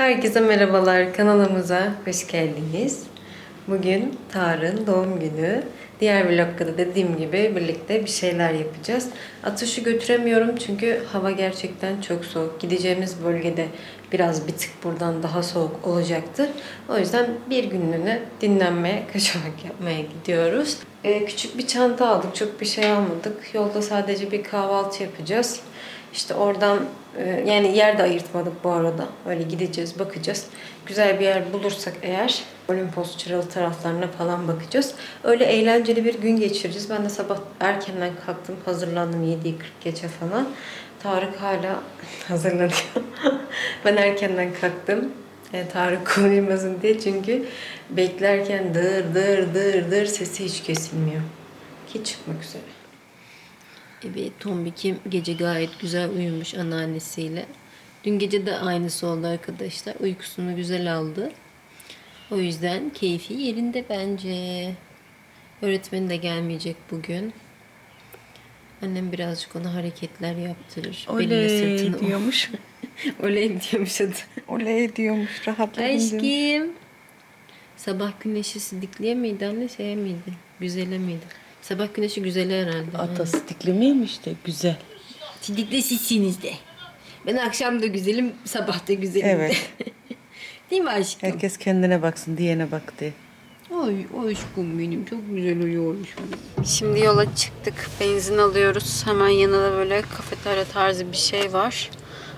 Herkese merhabalar kanalımıza hoş geldiniz. Bugün Tarık'ın doğum günü. Diğer vlogda da dediğim gibi birlikte bir şeyler yapacağız. Atış'ı götüremiyorum çünkü hava gerçekten çok soğuk. Gideceğimiz bölgede biraz bir tık buradan daha soğuk olacaktır. O yüzden bir günlüğüne dinlenmeye, kaçamak yapmaya gidiyoruz. Ee, küçük bir çanta aldık. Çok bir şey almadık. Yolda sadece bir kahvaltı yapacağız. İşte oradan e, yani yer de ayırtmadık bu arada. Öyle gideceğiz, bakacağız. Güzel bir yer bulursak eğer Olimpos Çıralı taraflarına falan bakacağız. Öyle eğlenceli bir gün geçireceğiz. Ben de sabah erkenden kalktım, hazırlandım 7.40 geçe falan. Tarık hala hazırlanıyor. ben erkenden kalktım. E, Tarık konuşmasın diye çünkü beklerken dır dır dır dır sesi hiç kesilmiyor. Hiç çıkmak üzere. Evet, Tombik'im gece gayet güzel uyumuş anneannesiyle. Dün gece de aynısı oldu arkadaşlar. Uykusunu güzel aldı. O yüzden keyfi yerinde bence. Öğretmeni de gelmeyecek bugün. Annem birazcık ona hareketler yaptırır. Oley sırtını diyormuş. Oley diyormuş adı. Oley diyormuş. Rahatladım diyormuş. Aşkım. Sabah güneşi sidikliye miydi anne şeye miydi? Güzele miydi? Sabah güneşi güzele herhalde. Atası diklemeymiş de güzel. Sidikli sizsiniz de. Ben akşam da güzelim, sabah da güzelim Evet. de. Değil mi aşkım? Herkes kendine baksın diyene bak de. Ay aşkım benim çok güzel uyuyormuş. Şimdi yola çıktık. Benzin alıyoruz. Hemen yanında böyle kafeterya tarzı bir şey var.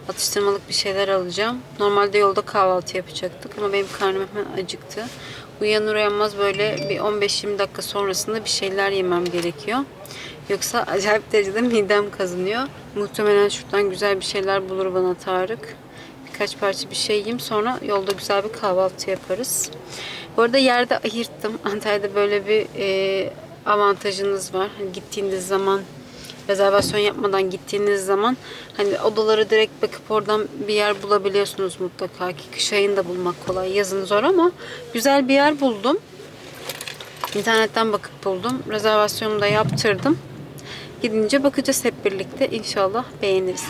Atıştırmalık bir şeyler alacağım. Normalde yolda kahvaltı yapacaktık ama benim karnım hemen acıktı. Uyanır uyanmaz böyle bir 15-20 dakika sonrasında bir şeyler yemem gerekiyor. Yoksa acayip derecede midem kazınıyor. Muhtemelen şuradan güzel bir şeyler bulur bana Tarık. Birkaç parça bir şey yiyeyim sonra yolda güzel bir kahvaltı yaparız. Bu arada yerde ayırttım. Antalya'da böyle bir e, avantajınız var. Hani gittiğiniz zaman rezervasyon yapmadan gittiğiniz zaman hani odaları direkt bakıp oradan bir yer bulabiliyorsunuz mutlaka ki kış ayında bulmak kolay yazın zor ama güzel bir yer buldum. İnternetten bakıp buldum. Rezervasyonumu da yaptırdım. Gidince bakacağız hep birlikte. İnşallah beğeniriz.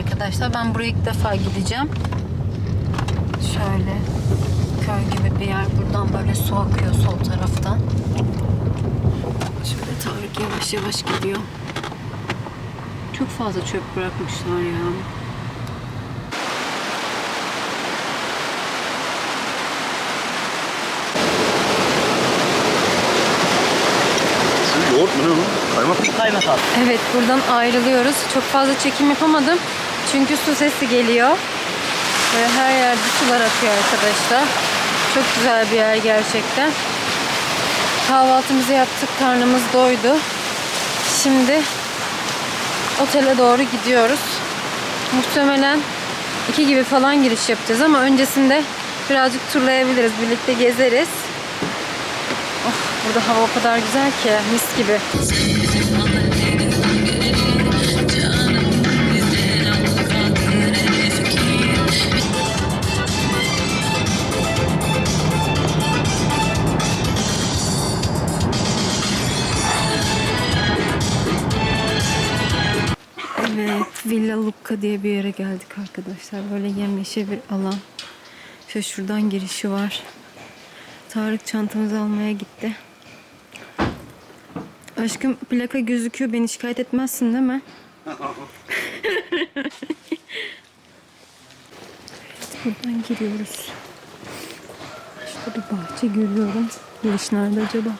Arkadaşlar. Ben buraya ilk defa gideceğim. Şöyle köy gibi bir yer. Buradan böyle su akıyor sol taraftan. Şöyle Tarık yavaş yavaş gidiyor. Çok fazla çöp bırakmışlar ya. Yoğurt mu ne o? Kaymak mı? Kaymak al. Evet buradan ayrılıyoruz. Çok fazla çekim yapamadım. Çünkü su sesi geliyor. Ve her yerde sular akıyor arkadaşlar. Çok güzel bir yer gerçekten. Kahvaltımızı yaptık. Karnımız doydu. Şimdi otele doğru gidiyoruz. Muhtemelen iki gibi falan giriş yapacağız ama öncesinde birazcık turlayabiliriz. Birlikte gezeriz. Oh, burada hava o kadar güzel ki mis gibi. Evet, Villa Lucca diye bir yere geldik arkadaşlar. Böyle yemyeşil bir alan. Şöyle şuradan girişi var. Tarık çantamızı almaya gitti. Aşkım plaka gözüküyor. Beni şikayet etmezsin değil mi? Buradan giriyoruz. Şurada bir bahçe görüyorum. Giriş nerede acaba?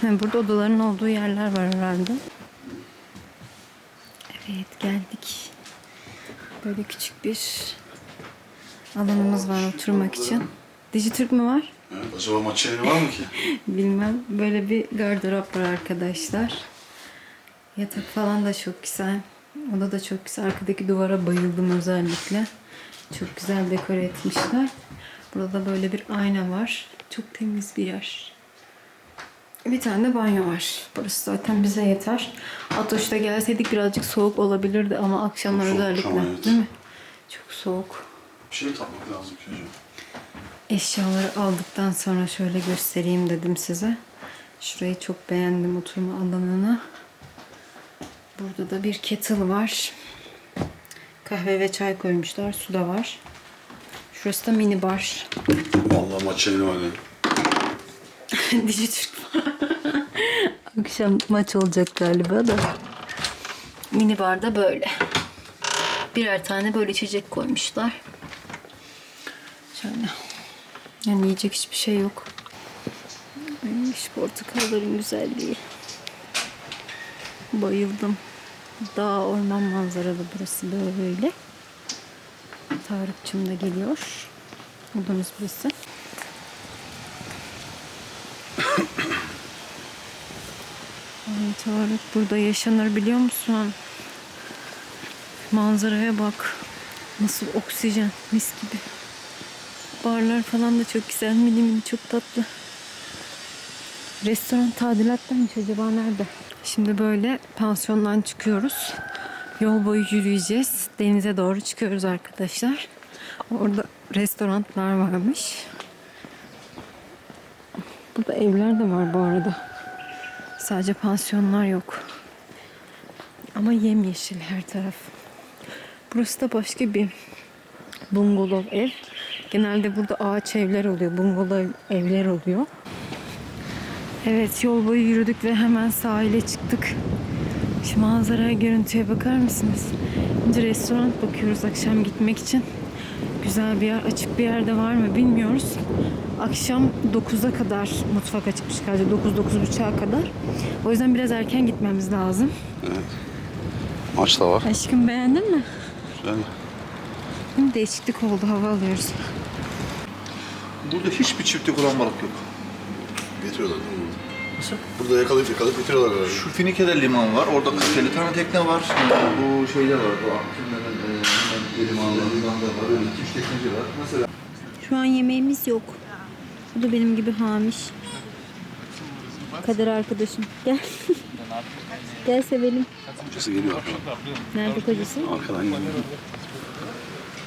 Ha, burada odaların olduğu yerler var herhalde. Evet geldik. Böyle küçük bir alanımız var oturmak için. Dijitürk mü var? Evet, acaba maç yayını var mı ki? Bilmem. Böyle bir gardırop var arkadaşlar. Yatak falan da çok güzel. Oda da çok güzel. Arkadaki duvara bayıldım özellikle. Çok güzel dekore etmişler. Burada da böyle bir ayna var. Çok temiz bir yer. Bir tane de banyo var. Burası zaten bize yeter. Atoş'ta gelseydik birazcık soğuk olabilirdi ama akşamlar Çok soğuk özellikle. ama evet. Değil mi? Çok soğuk. Bir şey tatmak lazım çocuğum. Eşyaları aldıktan sonra şöyle göstereyim dedim size. Şurayı çok beğendim oturma alanını. Burada da bir kettle var. Kahve ve çay koymuşlar. Su da var. Şurası da mini bar. Vallahi maç yayını var. Dijitürk Akşam maç olacak galiba da. Mini barda böyle. Birer tane böyle içecek koymuşlar. Şöyle. Yani yiyecek hiçbir şey yok. Şu portakalların güzelliği. Bayıldım. Dağ orman manzaralı burası böyle. Tarıkçım da geliyor. Odamız burası. Tarık burada yaşanır biliyor musun? Manzaraya bak. Nasıl oksijen mis gibi. Barlar falan da çok güzel mini mini çok tatlı. Restoran tadilattaymış acaba nerede? Şimdi böyle pansiyondan çıkıyoruz. Yol boyu yürüyeceğiz. Denize doğru çıkıyoruz arkadaşlar. Orada restoranlar varmış. Burada evler de var bu arada. Sadece pansiyonlar yok. Ama yemyeşil her taraf. Burası da başka bir bungalov ev. Genelde burada ağaç evler oluyor. Bungalov evler oluyor. Evet yol boyu yürüdük ve hemen sahile çıktık. Şu manzaraya görüntüye bakar mısınız? Şimdi restoran bakıyoruz akşam gitmek için. Güzel bir yer, açık bir yerde var mı bilmiyoruz. Akşam 9'a kadar mutfak açıkmış galiba. 9-9.30'a kadar. O yüzden biraz erken gitmemiz lazım. Maç da var. Aşkım beğendin mi? Güzel. Değişiklik oldu. Hava alıyoruz. Burada hiçbir çiftlik olan balık yok. Getiriyorlar değil mi? Nasıl? Burada yakalayıp yakalayıp getiriyorlar herhalde. Şu Finike'de liman var. Orada 40 tane tekne var. Bu şeyler var. Bu Akçınların e, limanlarından da var. Öyle iki üç tekneci var. Mesela Şu an yemeğimiz yok. Bu da benim gibi hamiş. Kader arkadaşım. Gel. Gel sevelim. Kocası geliyor arkadan. Nerede kocası? Arkadan geliyor.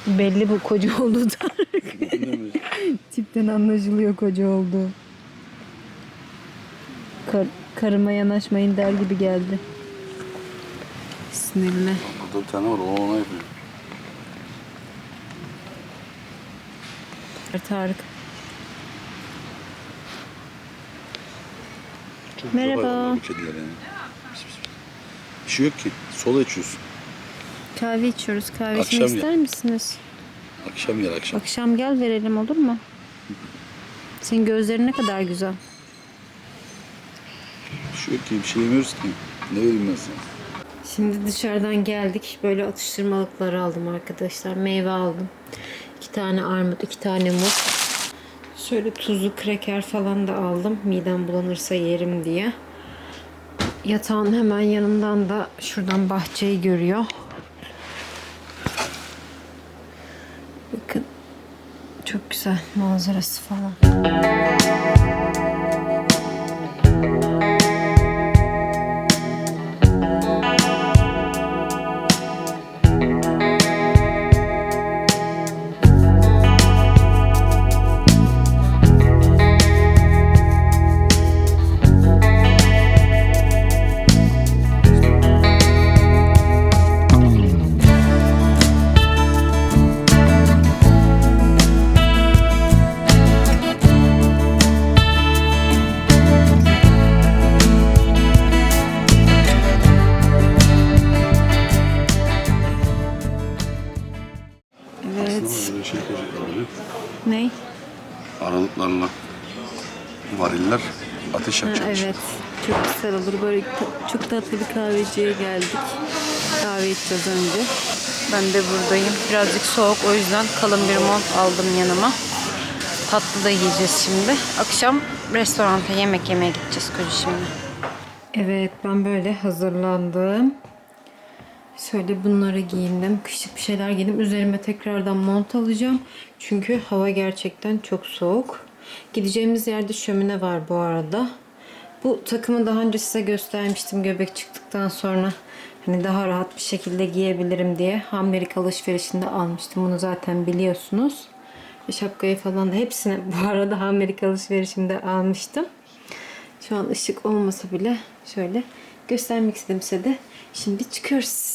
Belli bu koca oldu Tarık. Tipten anlaşılıyor koca oldu. Kar, karıma yanaşmayın der gibi geldi. Sinirli. Burada bir tane var o ona yapıyor. Tarık. Çok Merhaba. bu kediler yani. Bir şey yok ki. Sola içiyorsun. Kahve içiyoruz. Kahvesini Akşam ister misiniz? Akşam gel akşam. Akşam gel verelim olur mu? Senin gözlerin ne kadar güzel. Bir şey yok ki. Bir şey yemiyoruz ki. Ne vereyim ben sana? Şimdi dışarıdan geldik. Böyle atıştırmalıklar aldım arkadaşlar. Meyve aldım. İki tane armut, iki tane muz. Şöyle tuzlu kreker falan da aldım. Midem bulanırsa yerim diye. Yatağın hemen yanından da şuradan bahçeyi görüyor. Bakın. Çok güzel manzarası falan. Olur. Böyle çok tatlı bir kahveciye geldik. Kahve içeceğiz önce. Ben de buradayım. Birazcık soğuk. O yüzden kalın bir mont aldım yanıma. Tatlı da yiyeceğiz şimdi. Akşam restoranta yemek yemeye gideceğiz koca şimdi. Evet ben böyle hazırlandım. Şöyle bunları giyindim. Kışlık bir şeyler giydim. Üzerime tekrardan mont alacağım. Çünkü hava gerçekten çok soğuk. Gideceğimiz yerde şömine var bu arada. Bu takımı daha önce size göstermiştim göbek çıktıktan sonra. Hani daha rahat bir şekilde giyebilirim diye. Amerika alışverişinde almıştım. Bunu zaten biliyorsunuz. Şapkayı falan da hepsini bu arada Amerika alışverişimde almıştım. Şu an ışık olmasa bile şöyle göstermek istedim size de. Şimdi çıkıyoruz.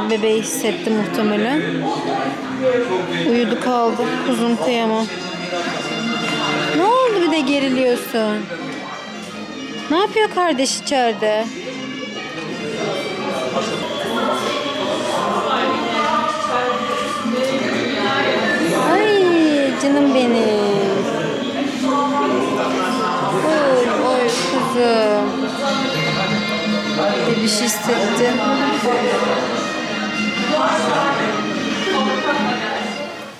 Yatıyor. Bebeği hissetti muhtemelen. Uyudu kaldı. Kuzum kıyamam. Ne oldu bir de geriliyorsun? Ne yapıyor kardeş içeride? Ay canım benim. Oy oy kuzum. Bir şey hissetti.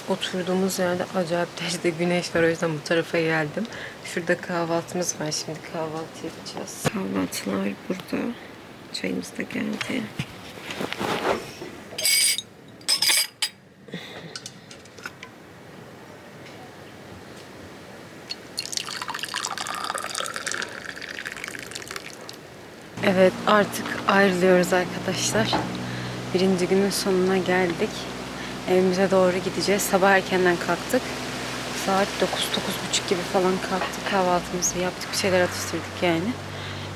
Oturduğumuz yerde acayip derecede güneş var. O yüzden bu tarafa geldim. Şurada kahvaltımız var. Şimdi kahvaltı yapacağız. Kahvaltılar burada. Çayımız da geldi. Evet artık ayrılıyoruz arkadaşlar. Birinci günün sonuna geldik. Evimize doğru gideceğiz. Sabah erkenden kalktık. Saat 9-9.30 gibi falan kalktık. Kahvaltımızı yaptık. Bir şeyler atıştırdık yani.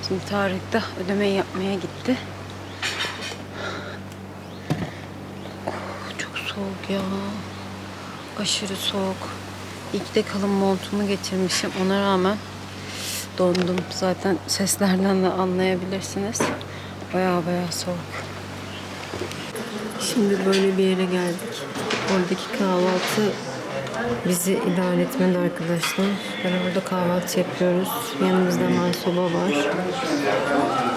Şimdi Tarık da ödemeyi yapmaya gitti. Oh, çok soğuk ya. Aşırı soğuk. İyi ki de kalın montumu getirmişim. Ona rağmen dondum. Zaten seslerden de anlayabilirsiniz. Baya baya soğuk. Şimdi böyle bir yere geldik. Oradaki kahvaltı bizi idare etmedi arkadaşlar. Böyle burada kahvaltı yapıyoruz. Yanımızda hemen soba var.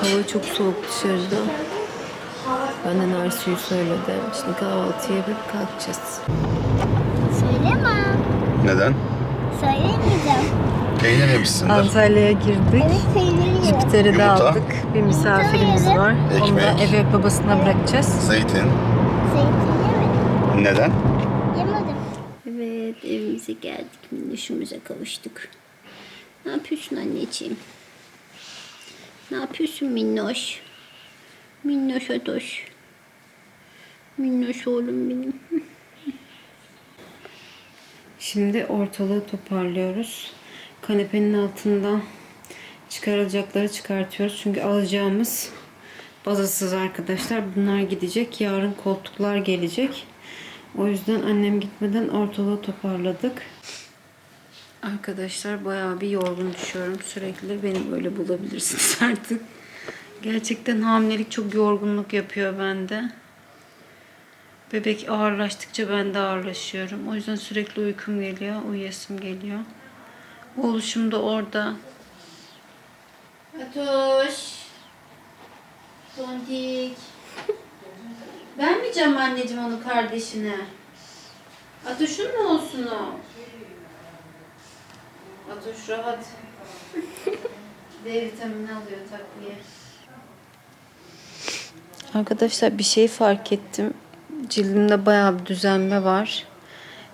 Hava çok soğuk dışarıda. Benden nar suyu söyledi. Şimdi kahvaltı yapıp kalkacağız. Söylemem. Neden? Söylemeyeceğim. Peynir yemişsindir. Antalya'ya girdik. Evet. Jüpiter'i de Yumurta. aldık. Bir misafirimiz var. Onu da Ekmek. eve babasına bırakacağız. Zeytin. Zeytin yemedim. Neden? Yemedim. Evet evimize geldik. Minnoşumuza kavuştuk. Ne yapıyorsun anneciğim? Ne yapıyorsun minnoş? Minnoş adoş. Minnoş oğlum benim. Şimdi ortalığı toparlıyoruz. Kanepenin altından çıkarılacakları çıkartıyoruz. Çünkü alacağımız bazasız arkadaşlar. Bunlar gidecek. Yarın koltuklar gelecek. O yüzden annem gitmeden ortalığı toparladık. Arkadaşlar bayağı bir yorgun düşüyorum. Sürekli beni böyle bulabilirsiniz artık. Gerçekten hamilelik çok yorgunluk yapıyor bende. Bebek ağırlaştıkça ben de ağırlaşıyorum. O yüzden sürekli uykum geliyor, uyuyasım geliyor. Oğluşum da orada. Atoş. Tondik. Vermeyeceğim anneciğim onu kardeşine. Atoş'un mu olsun o? Atoş rahat. D vitamini alıyor takviye. Arkadaşlar bir şey fark ettim. Cildimde bayağı bir düzenme var.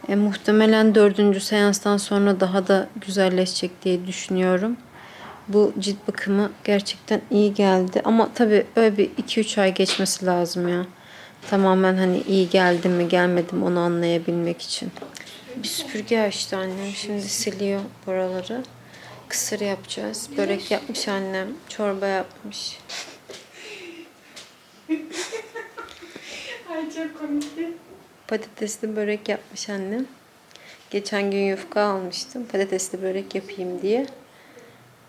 E, muhtemelen dördüncü seanstan sonra daha da güzelleşecek diye düşünüyorum. Bu cilt bakımı gerçekten iyi geldi. Ama tabii böyle bir 2-3 ay geçmesi lazım ya. Tamamen hani iyi geldi mi gelmedi mi onu anlayabilmek için. Bir süpürge açtı annem. Şimdi siliyor buraları. Kısır yapacağız. Börek yapmış annem. Çorba yapmış. Patatesli börek yapmış annem. Geçen gün yufka almıştım. Patatesli börek yapayım diye.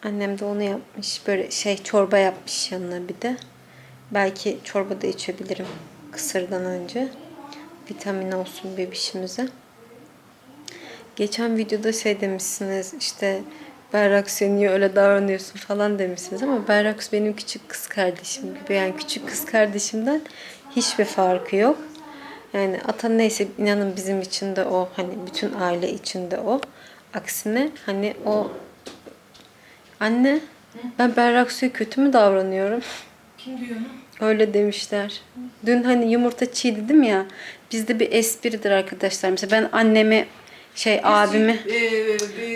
Annem de onu yapmış. Böyle şey çorba yapmış yanına bir de. Belki çorba da içebilirim kısırdan önce. Vitamin olsun bebişimize. Geçen videoda şey demişsiniz işte Berrak niye öyle davranıyorsun falan demişsiniz ama Berrak benim küçük kız kardeşim gibi yani küçük kız kardeşimden hiçbir farkı yok. Yani ata neyse inanın bizim için de o hani bütün aile içinde o. Aksine hani o anne ben Berrak Su'ya kötü mü davranıyorum? Kim diyor Öyle demişler. Dün hani yumurta çiğ dedim ya. Bizde bir espridir arkadaşlar. Mesela ben annemi şey abimi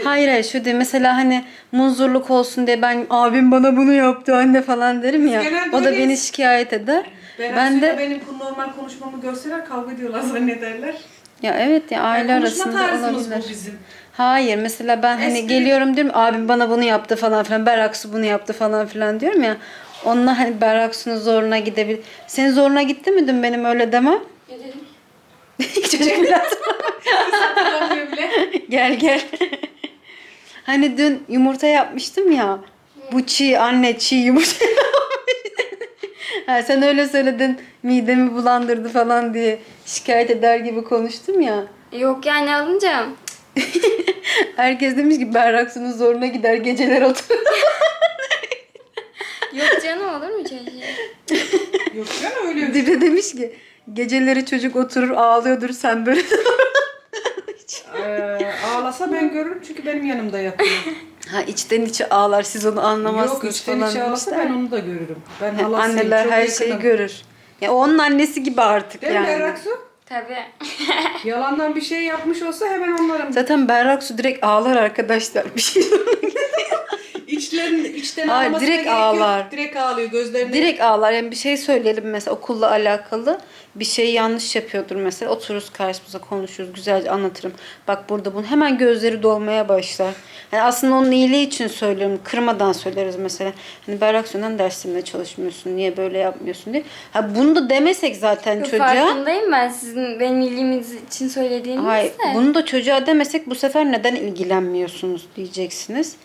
Hayır hayır şu değil. Mesela hani muzurluk olsun diye ben abim bana bunu yaptı anne falan derim ya. O da beni şikayet eder. Ben, Ben de benim normal konuşmamı görseler kavga ediyorlar zannederler. Ya evet ya aile Yani arasında olabilir. bu bizim. Hayır mesela ben hani Espri- geliyorum diyorum abim bana bunu yaptı falan filan. Beraksu bunu yaptı falan filan diyorum ya. Onunla hani Beraksu'nun zoruna gidebilir. Senin zoruna gitti mi dün benim öyle demem? Çocuk biraz. Gel gel. hani dün yumurta yapmıştım ya. Bu çiğ anne çiğ yumurta ha, sen öyle söyledin midemi bulandırdı falan diye şikayet eder gibi konuştum ya. Yok yani alınacağım. Herkes demiş ki Berraksu'nun zoruna gider geceler oturur. Yok canım olur mu çocuğu? Yok canım öyle. Dibe demiş ki geceleri çocuk oturur ağlıyordur sen böyle. Ee, ağlasa ben görürüm çünkü benim yanımda yatıyor. Ha içten içe ağlar siz onu anlamazsınız Yok içten falan içe ağlasa demişler. ben onu da görürüm. Ben halasıyım. Anneler çok her yakınım. şeyi görür. Ya o onun annesi gibi artık Değil mi yani. Berraksu? Tabii. Yalandan bir şey yapmış olsa hemen onların Zaten Berrak Su direkt ağlar arkadaşlar. Bir şey içlerin içten Hayır, ağlamasına direkt gerek yok. ağlar. Direkt ağlıyor gözlerini. direkt ağlar. Yani bir şey söyleyelim mesela okulla alakalı. Bir şey yanlış yapıyordur mesela. Otururuz karşımıza konuşuruz. Güzelce anlatırım. Bak burada bunu. Hemen gözleri dolmaya başlar. Yani aslında onun iyiliği için söylüyorum. Kırmadan söyleriz mesela. Hani Berrak Su'dan dersinde çalışmıyorsun. Niye böyle yapmıyorsun diye. Ha bunu da demesek zaten çocuğa. Farkındayım ben sizin benim iyiliğimiz için söylediğiniz Hayır, bunu da çocuğa demesek bu sefer neden ilgilenmiyorsunuz diyeceksiniz.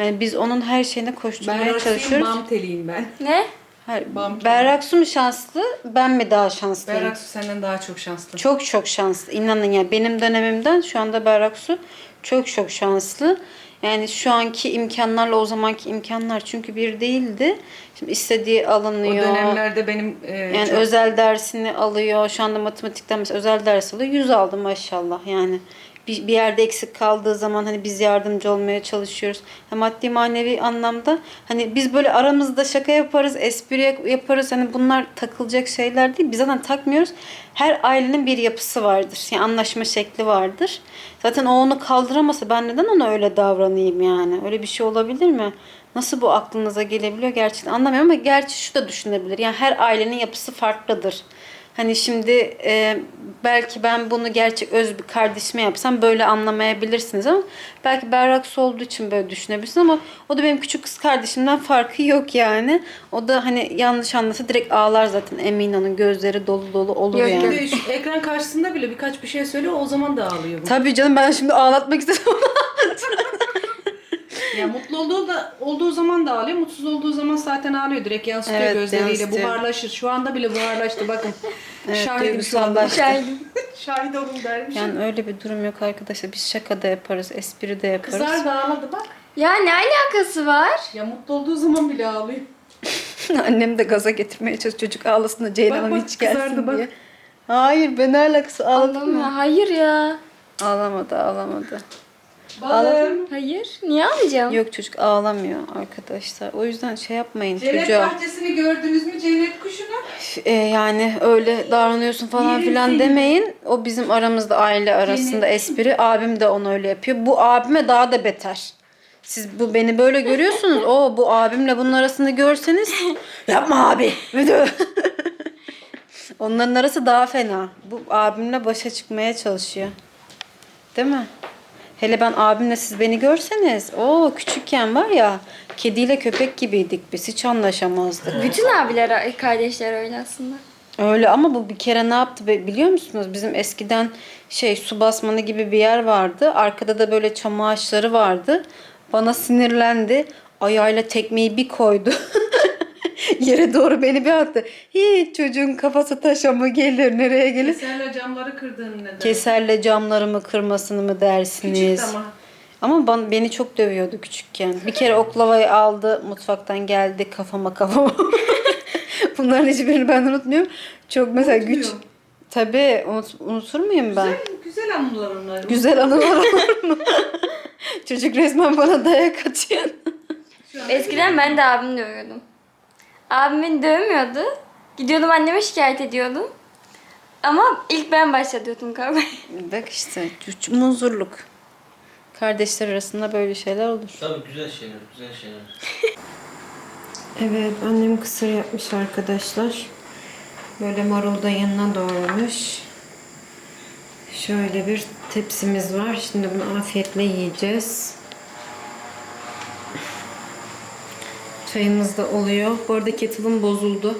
Yani biz onun her şeyine koşturmaya Ben Raksiyim, çalışıyoruz. bam teliyim ben. Ne? Hayır, Bam- Berraksu mu şanslı, ben mi daha şanslıyım? Berraksu senden daha çok şanslı. Çok çok şanslı. İnanın ya benim dönemimden şu anda Berraksu çok çok şanslı. Yani şu anki imkanlarla o zamanki imkanlar çünkü bir değildi. Şimdi istediği O alınıyor. dönemlerde benim e, Yani çok- özel dersini alıyor. Şu anda matematikten mesela özel ders alıyor. 100 aldı maşallah. Yani bir, bir yerde eksik kaldığı zaman hani biz yardımcı olmaya çalışıyoruz. Ha, maddi manevi anlamda hani biz böyle aramızda şaka yaparız, espri yaparız. Hani bunlar takılacak şeyler değil. Biz zaten takmıyoruz. Her ailenin bir yapısı vardır. Yani anlaşma şekli vardır. Zaten o onu kaldıramasa ben neden ona öyle davranayım yani? Öyle bir şey olabilir mi? Nasıl bu aklınıza gelebiliyor gerçekten anlamıyorum ama gerçi şu da düşünebilir. Yani her ailenin yapısı farklıdır. Hani şimdi e, belki ben bunu gerçek öz bir kardeşime yapsam böyle anlamayabilirsiniz ama belki Berraksu olduğu için böyle düşünebilirsiniz ama o da benim küçük kız kardeşimden farkı yok yani. O da hani yanlış anlasa direkt ağlar zaten emin olun gözleri dolu dolu olur Yok, yani. Şu ekran karşısında bile birkaç bir şey söylüyor o zaman da ağlıyor bu. Tabii canım ben şimdi ağlatmak istedim. Ya mutlu olduğu da olduğu zaman da ağlıyor, mutsuz olduğu zaman zaten ağlıyor. Direkt yansıtıyor Evet, gözleriyle. yansıtıyor. Buharlaşır. Şu anda bile buharlaştı bakın. Şahidim şu anda. duygusallaştı. Şahit olun dermiş. Yani öyle bir durum yok arkadaşlar. Biz şaka da yaparız, espri de yaparız. Kızlar da ağladı bak. Ya ne alakası var? Ya mutlu olduğu zaman bile ağlıyor. Annem de gaza getirmeye çalışıyor. Çocuk ağlasın da Ceylan Bak, Hanım bak, hiç gelsin kızardı bak. diye. Hayır ben ne alakası ağladım mı? Hayır ya. Ağlamadı ağlamadı. Balım. Hayır. Niye alacağım? Yok çocuk ağlamıyor arkadaşlar. O yüzden şey yapmayın Cennet çocuğa. bahçesini gördünüz mü cennet kuşunu? E, yani öyle davranıyorsun falan Yerim filan seni. demeyin. O bizim aramızda aile arasında espri. Abim de onu öyle yapıyor. Bu abime daha da beter. Siz bu beni böyle görüyorsunuz. O bu abimle bunun arasında görseniz yapma abi. Müdür. Onların arası daha fena. Bu abimle başa çıkmaya çalışıyor. Değil mi? Hele ben abimle siz beni görseniz. o küçükken var ya kediyle köpek gibiydik biz. Hiç anlaşamazdık. Bütün abiler, kardeşler öyle aslında. Öyle ama bu bir kere ne yaptı biliyor musunuz? Bizim eskiden şey su basmanı gibi bir yer vardı. Arkada da böyle çam ağaçları vardı. Bana sinirlendi. Ayağıyla tekmeyi bir koydu. Yere doğru beni bir attı. Hiç çocuğun kafası taşa mı gelir nereye gelir? Keserle camları kırdığın neden? Keserle camlarımı kırmasını mı dersiniz? Küçük ama. Ama bana, beni çok dövüyordu küçükken. Bir kere oklavayı aldı mutfaktan geldi kafama kafama. Bunların hiçbirini ben unutmuyorum. Çok mesela güç. Unutmuyor. Tabii unut, unutur muyum ben? Güzel, güzel anılar onlar. Güzel anılar olur mu? Çocuk resmen bana dayak atıyor. Eskiden ben de abimi dövüyordum. Abim beni dövmüyordu. Gidiyordum anneme şikayet ediyordum. Ama ilk ben başlatıyordum kavgayı. Bak işte muzurluk. Kardeşler arasında böyle şeyler olur. Tabii güzel şeyler, güzel şeyler. Evet, annem kısır yapmış arkadaşlar. Böyle marul da yanına doğramış. Şöyle bir tepsimiz var. Şimdi bunu afiyetle yiyeceğiz. Çayımız da oluyor. Bu arada kettle'ım bozuldu.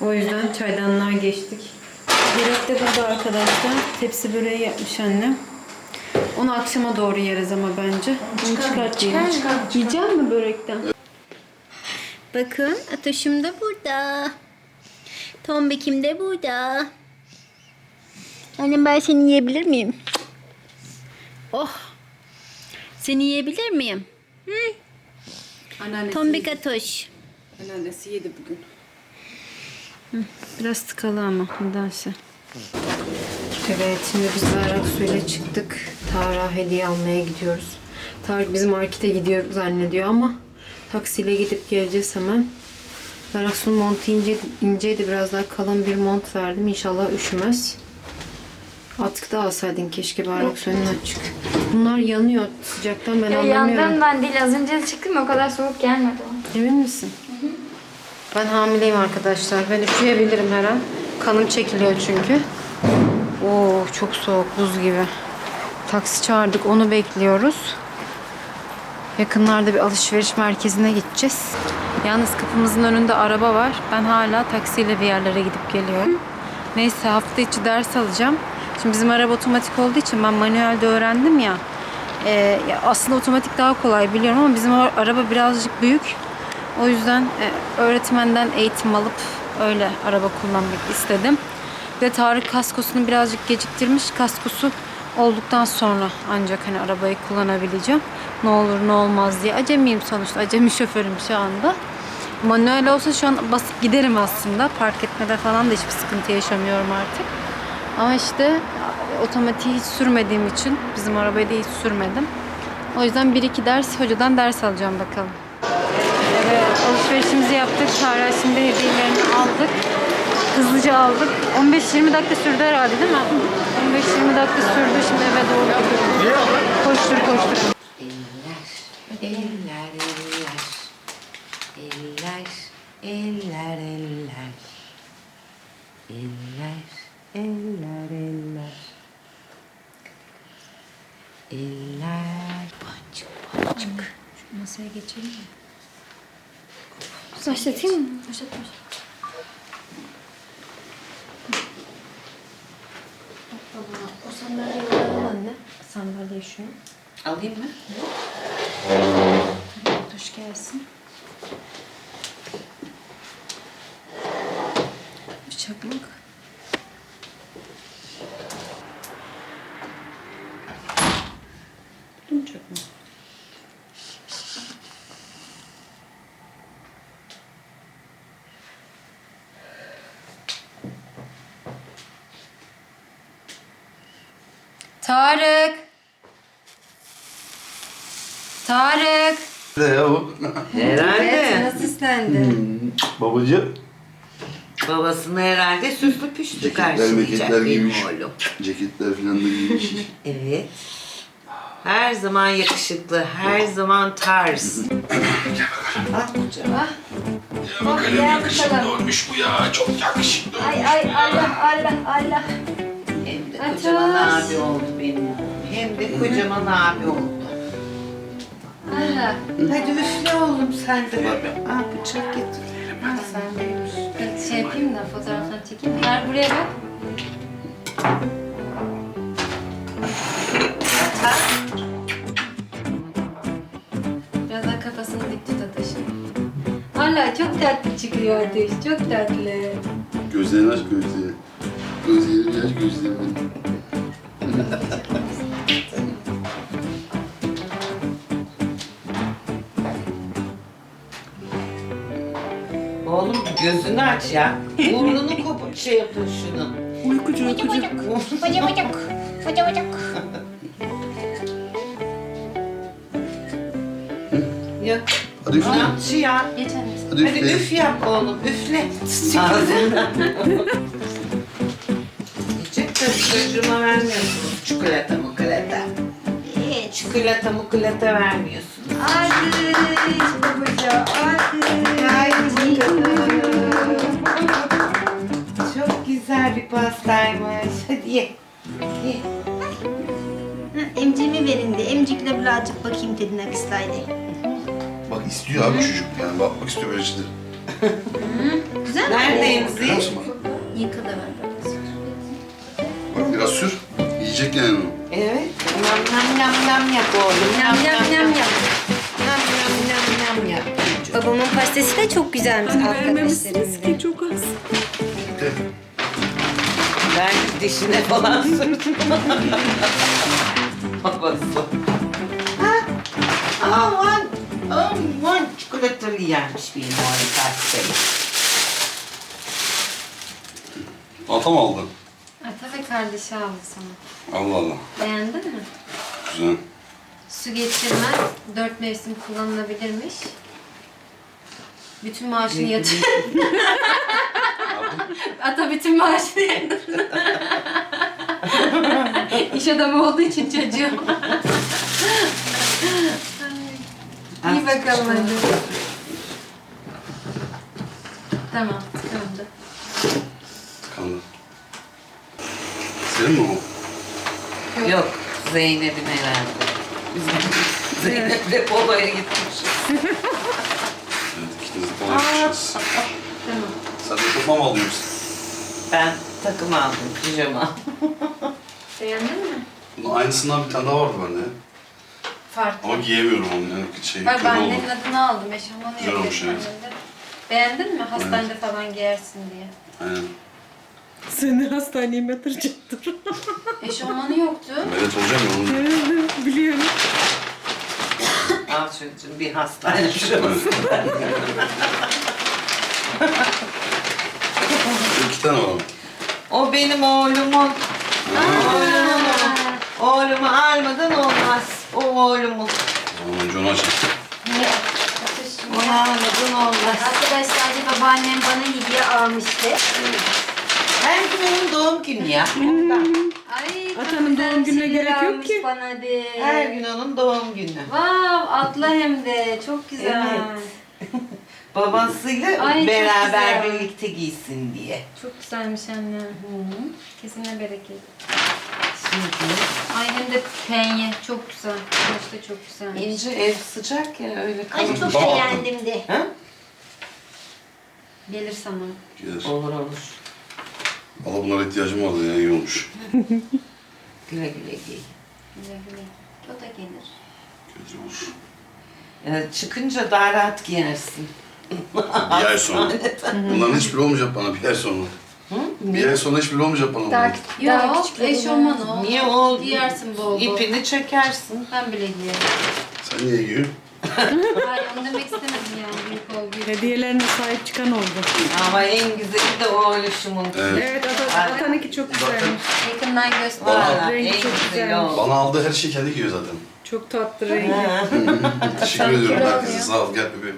O yüzden çaydanlığa geçtik. Börek de burada arkadaşlar. Tepsi böreği yapmış annem. Onu akşama doğru yeriz ama bence. Onu çıkartayım. Yiyecek mi börekten? Bakın Atoş'um da burada. Tombik'im de burada. Annem ben seni yiyebilir miyim? Oh. Seni yiyebilir miyim? Anneannesi, Tombik Atoş. anneannesi yedi bugün. Biraz tıkalı ama nedense. Evet, şimdi biz berrak suyla çıktık. Tarık'a hediye almaya gidiyoruz. Tarık bizim markete gidiyor zannediyor ama taksiyle gidip geleceğiz hemen. Berrak su montu ince, inceydi. Biraz daha kalın bir mont verdim. İnşallah üşümez. Atkı da alsaydın keşke berrak su önüne açık. Bunlar yanıyor sıcaktan ben Ya anlamıyorum. yandan ben değil. Az önce çıktım o kadar soğuk gelmedi o. Emin misin? Ben hamileyim arkadaşlar. Ben üşüyebilirim her an. Kanım çekiliyor çünkü. Oo çok soğuk buz gibi. Taksi çağırdık onu bekliyoruz. Yakınlarda bir alışveriş merkezine gideceğiz. Yalnız kapımızın önünde araba var. Ben hala taksiyle bir yerlere gidip geliyorum. Neyse hafta içi ders alacağım. Şimdi bizim araba otomatik olduğu için ben manuelde öğrendim ya. Ya aslında otomatik daha kolay biliyorum ama bizim araba birazcık büyük. O yüzden e, öğretmenden eğitim alıp öyle araba kullanmak istedim. Ve Tarık kaskosunu birazcık geciktirmiş. Kaskosu olduktan sonra ancak hani arabayı kullanabileceğim. Ne olur ne olmaz diye. Acemiyim sonuçta. Acemi şoförüm şu anda. Manuel olsa şu an basıp giderim aslında. Park etmede falan da hiçbir sıkıntı yaşamıyorum artık. Ama işte otomatiği hiç sürmediğim için bizim arabayı da hiç sürmedim. O yüzden bir iki ders hocadan ders alacağım bakalım. Evet, alışverişimizi yaptık. Sara şimdi hediyelerini aldık. Hızlıca aldık. 15-20 dakika sürdü herhalde değil mi? 15-20 dakika sürdü. Şimdi eve doğru gidiyoruz. Koştur koştur. Eller, eller, eller. Eller, eller, eller. Eller, eller, eller. Pancık, pancık. Şu masaya geçelim mi? Başlatayım mı? O sandalyeyi al anne. Sandalye şunu. Alayım mı? Hoş gelsin. Bir Dur çakmak. Tarık. Tarık. Ne ya bu? Herhalde. Nasıl islendin? Babacığım. Babasını herhalde süslü püslü Ceketler, karşılayacak meketler benim giymiş. oğlum. Ceketler falan da giymiş. Evet. Her zaman yakışıklı, her zaman tarz. Bak kucağıma. Hadi gel bakalım. Olmuş bu ya. Çok yakışıklı. Ay ay Allah Allah Allah. Hem de Ay, kocaman abi oldu benim oğlum. Hem de kocaman abi oldu. Allah. Hadi üfle oğlum sen de baba. Aa bıçak getir. Sen bir şey yapayım da fotoğrafını çekeyim. Ver buraya bak. Biraz kafasını dik tut ateşin. Hala çok tatlı çıkıyor ateş. Çok tatlı. Gözlerini aç gözlerini. Gözlerini aç gözlerini. Oğlum gözünü aç ya. Burnunu kopup şey yapın şunun. Uykucu uykucu. Bacak bacak. Bacak bacak. Ya Hadi üfle. inatçı ya. Geç annesi. Hadi Hadi üfle. üf yap oğlum üfle. Ağzından. Yiyecek de çocuğuma vermiyorsunuz çikolata mukolata. Ee, çikolata mukolata vermiyorsunuz. Ateş babacığım. Ateş. Haydi bakalım. Çok güzel bir pastaymış. Hadi ye. Ye. Emciğimi verin de emcikle birazcık bakayım tadına kıslaydı. İstiyor abi çocuk yani bakmak istiyor böyle şeyleri. Güzel mi? Nerede Görüyor emzi? musun bak? Yıka da ver. Bak biraz sür. Yiyecek yani o. Evet. Nam nam nam nam yap oğlum. Yam yam yam. Nam nam nam nam yap. Babamın pastesi de çok güzelmiş Vermemişsiniz arkadaşlarım. ki çok az. De. Ben dişine falan sürdüm. Babası. Ha? Aman, aman çikolatalı yermiş benim oğlum pastayı. Ata mı aldın? Ata ve kardeşi aldı sana. Allah Allah. Beğendin mi? Güzel. Su geçirmez, dört mevsim kullanılabilirmiş. Bütün maaşını yatır. Ata bütün maaşını yatır. İş adamı olduğu için çocuğum. İyi bakalım hadi. Tamam, tıkandı. Tıkandı. Senin mi o? Yok, Zeynep'ine verdi. Biz Zeynep'le Bolu'ya gitmişiz. Evet ikiniz de yapmışsınız. Tamam. Sen de topa mı alıyorsun? Ben takım aldım, pijama. Beğendin mi? Bunun aynısından bir tane daha vardı bende. Farklı. Ama giyemiyorum onu yani şey Bak ben annenin adını aldım. Eşofmanı Güzel yok olmuş, eşofmanı. Beğendin mi? Hastanede falan giyersin diye. Aynen. Seni hastaneye yatıracaktır. Eşofmanı yoktu. Medet hocam ya onu. Biliyorum. Al çocuğum bir hastane pijaması. İki tane var. O benim oğlumun. Oğlumun. Oğlumu almadan olmaz. O oğlumun. O zaman önce onu açalım. Onu almadan olmaz. Arkadaşlar babaannem bana hediye almıştı. Her gün onun doğum günü ya. Ondan. Ay, çok Atanın güzel doğum bir gününe şeyler gerek yok almış ki. Bana de. Her gün onun doğum günü. Vav atla hem de. Çok güzel. Evet. Babasıyla Ay, çok beraber güzel. birlikte giysin diye. Çok güzelmiş anne. Kesine bereket. Ay hem de penye. Çok güzel. Kumaş da çok güzelmiş. ince ev sıcak ya öyle Ay kalın. çok Tamam. beğendim de. Ha? Gelir sana. Gelir. Olur olur. Valla bunlara ihtiyacım vardı ya iyi olmuş. Güle güle giy. Güle güle. O da gelir. Kötü olur. Ya çıkınca daha rahat giyersin. Bir ay sonra. Bunların hiçbiri olmayacak bana bir ay sonra. Bir ay sonra hiçbiri olmayacak bana. bunların. Yok, eşofman o. Niye o Giyersin bol bol. ipini çekersin? Ben bile giyerim. Sen niye giyiyorsun? Hayır onu demek istemedim yani. Büyük ol, büyük. Hediyelerine sahip çıkan oldu. Ama en güzeli de o oluşumun. Evet. Evet ata, atanınki çok güzelmiş. Yakından göster. Valla Rengi en çok güzeli güzel. o. Bana aldığı her şeyi kendi giyiyor zaten. Çok tatlı rengi. Teşekkür ediyorum herkese. Sağ ol. Gel bebeğim.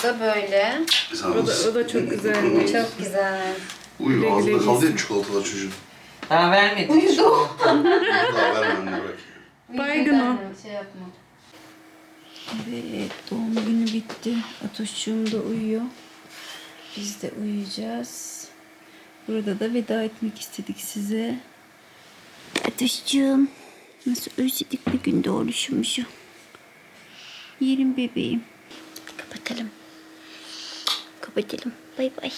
Bu da böyle. O da, o da çok güzelmiş. Çok güzel. Uyu Güle güle ağzında kaldı ya çikolatalar çocuğun. Daha vermedik. Uyudu. Daha verme anne bırak. Baygın o. Şey yapma. Evet doğum günü bitti. Atoşçuğum da uyuyor. Biz de uyuyacağız. Burada da veda etmek istedik size. Atoşçuğum. Nasıl özledik bir günde oluşumuşu. Yerim bebeğim. Kapatalım. Kapatalım. Bay bay.